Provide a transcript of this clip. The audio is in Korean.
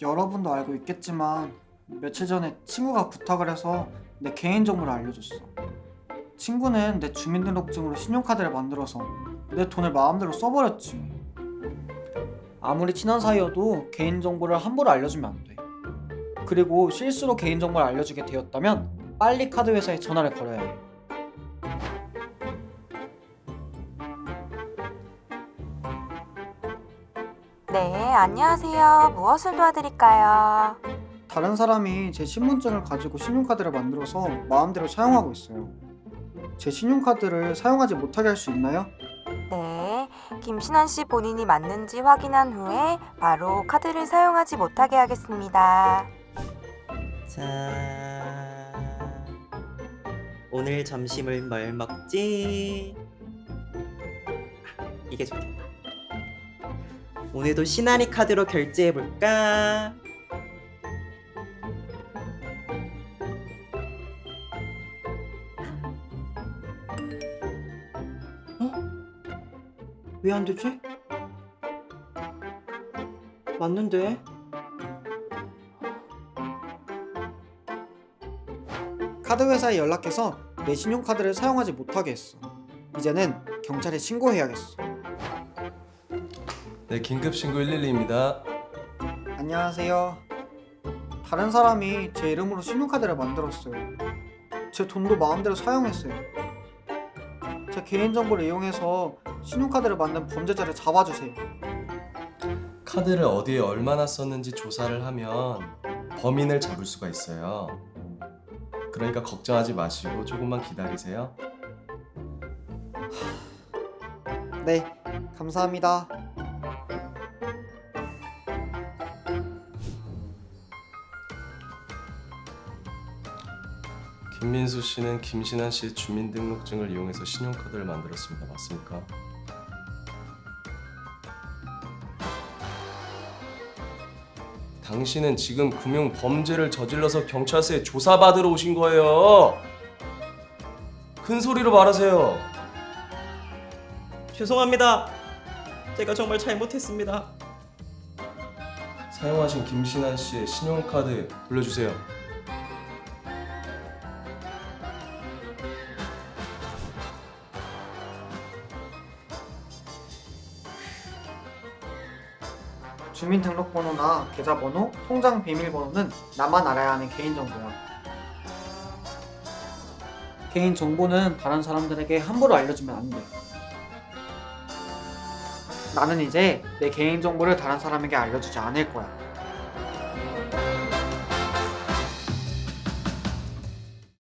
여러분도 알고 있겠지만 며칠 전에 친구가 부탁을 해서 내 개인 정보를 알려줬어. 친구는 내 주민등록증으로 신용카드를 만들어서 내 돈을 마음대로 써버렸지. 아무리 친한 사이여도 개인 정보를 함부로 알려주면 안 돼. 그리고 실수로 개인 정보를 알려주게 되었다면 빨리 카드 회사에 전화를 걸어야 해. 네, 안녕하세요. 무엇을 도와드릴까요? 다른 사람이 제 신분증을 가지고 신용카드를 만들어서 마음대로 사용하고 있어요. 제 신용카드를 사용하지 못하게 할 수 있나요? 네, 김신환 씨 본인이 맞는지 확인한 후에 바로 카드를 사용하지 못하게 하겠습니다. 자, 오늘 점심을 뭘 먹지? 아, 이게 좋겠다. 오늘도 시나리 카드로 결제해 볼까? 어? 왜 안 되지? 맞는데? 카드 회사에 연락해서 내 신용카드를 사용하지 못하게 했어. 이제는 경찰에 신고해야겠어. 네, 긴급 신고 112입니다. 안녕하세요. 다른 사람이 제 이름으로 신용카드를 만들었어요. 제 돈도 마음대로 사용했어요. 제 개인정보를 이용해서 신용카드를 만든 범죄자를 잡아주세요. 카드를 어디에 얼마나 썼는지 조사를 하면 범인을 잡을 수가 있어요. 그러니까 걱정하지 마시고 조금만 기다리세요. 네, 감사합니다. 김민수 씨는 김신한 씨의 주민등록증을 이용해서 신용카드를 만들었습니다. 맞습니까? 당신은 지금 금융 범죄를 저질러서 경찰서에 조사받으러 오신 거예요. 큰 소리로 말하세요. 죄송합니다. 제가 정말 잘못했습니다. 사용하신 김신한 씨의 신용카드 돌려주세요. 주민등록번호나 계좌번호, 통장 비밀번호는 나만 알아야 하는 개인정보야. 개인정보는 다른 사람들에게 함부로 알려주면 안 돼. 나는 이제 내 개인정보를 다른 사람에게 알려주지 않을 거야.